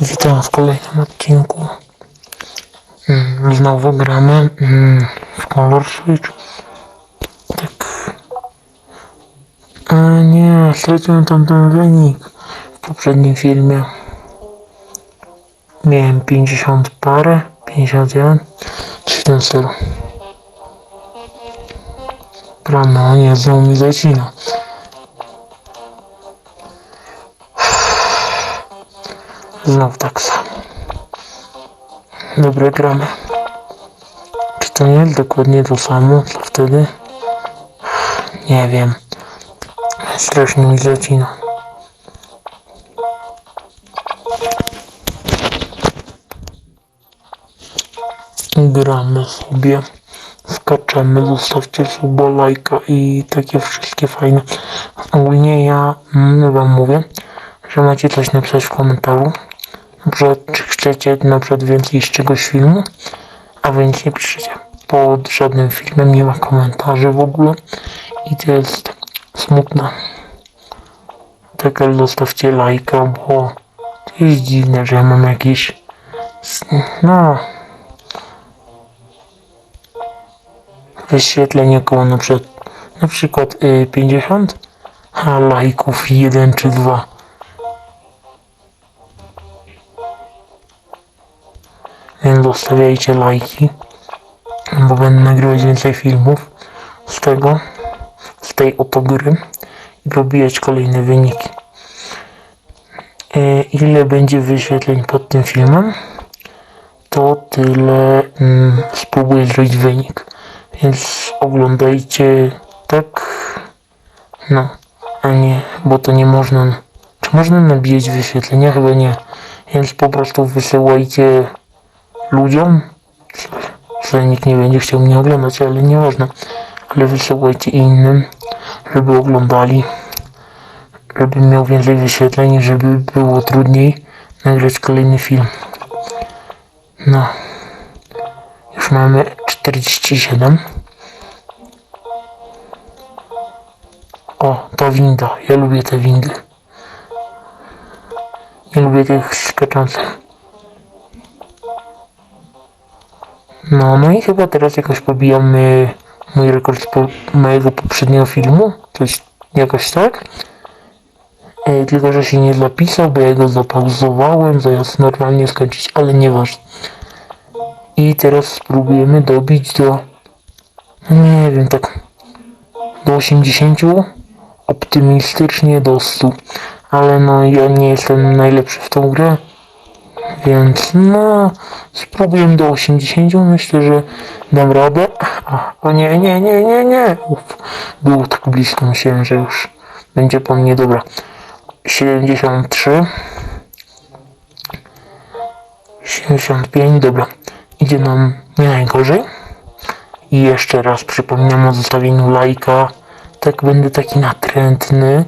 Witam w kolejnym odcinku. Mm, Znowu gramy mm, w Color Switch. Tak. A nie, straciłem tam ten wynik w poprzednim filmie. Miałem 50 parę, 51, czy ten stylu. Prawda, nie, znowu mi zacina. Znowu tak samo. Dobra, gramy. Czy to nie jest dokładnie to samo, co wtedy? Nie wiem. Strasznie mi zacina. Gramy sobie. Skaczemy, zostawcie suba, lajka i takie wszystkie fajne. Ogólnie ja mm, wam mówię, że macie coś napisać w komentarzu. Przykład, czy chcecie na przykład więcej z czegoś filmu, a wy nic nie piszecie. Pod żadnym filmem nie ma komentarzy w ogóle i to jest smutne. Tak, zostawcie lajka, bo to jest dziwne, że ja mam jakieś s- no wyświetlenie około na przykład, na przykład y, 50, a lajków 1 czy 2. Więc zostawiajcie lajki, bo będę nagrywać więcej filmów z tego, z tej oto gry i pobijać kolejne wyniki. E, ile będzie wyświetleń pod tym filmem, to tyle mm, spróbuję zrobić wynik. Więc oglądajcie tak, no, a nie, bo to nie można. Czy można nabijać wyświetlenia? Chyba nie. Więc po prostu wysyłajcie ludziom, że nikt nie będzie chciał mnie oglądać, ale nie można. Ale wysyłajcie innym, żeby oglądali, żeby miał więcej wyświetleń, żeby było trudniej nagrać kolejny film. No. Już mamy 47. O, ta winda. Ja lubię te windy. Nie lubię tych skaczących. No, no i chyba teraz jakoś pobijamy mój rekord z po, mojego poprzedniego filmu. To jest jakoś tak. E, tylko, że się nie zapisał, bo ja go zapauzowałem, zamiast normalnie skończyć, ale nieważne. I teraz spróbujemy dobić do, nie wiem, tak do 80, optymistycznie do 100. Ale no, ja nie jestem najlepszy w tą grę. Więc no, spróbuję do 80. Myślę, że dam radę. O nie, nie, nie, nie, nie. Uf, było tak blisko, myślałem, że już będzie po mnie dobra. 73. 75, dobra. Idzie nam nie najgorzej. I jeszcze raz przypominam o zostawieniu lajka. Tak będę taki natrętny.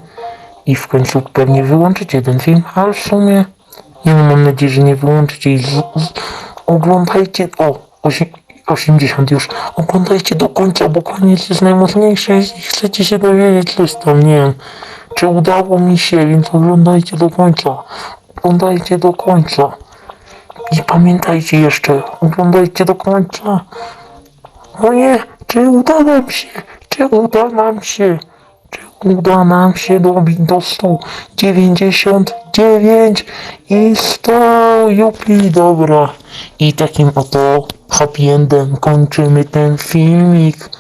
I w końcu pewnie wyłączycie ten film, ale w sumie no, mam nadzieję, że nie wyłączycie i oglądajcie, o, osi, 80 już, oglądajcie do końca, bo koniec jest najmocniejszy, jeśli chcecie się dowiedzieć coś tam, nie wiem, czy udało mi się, więc oglądajcie do końca, oglądajcie do końca. I pamiętajcie jeszcze, oglądajcie do końca, o nie, czy uda nam się, czy uda nam się, uda nam się dobić do 199 i 100, jupi, dobra. I takim oto happy endem kończymy ten filmik.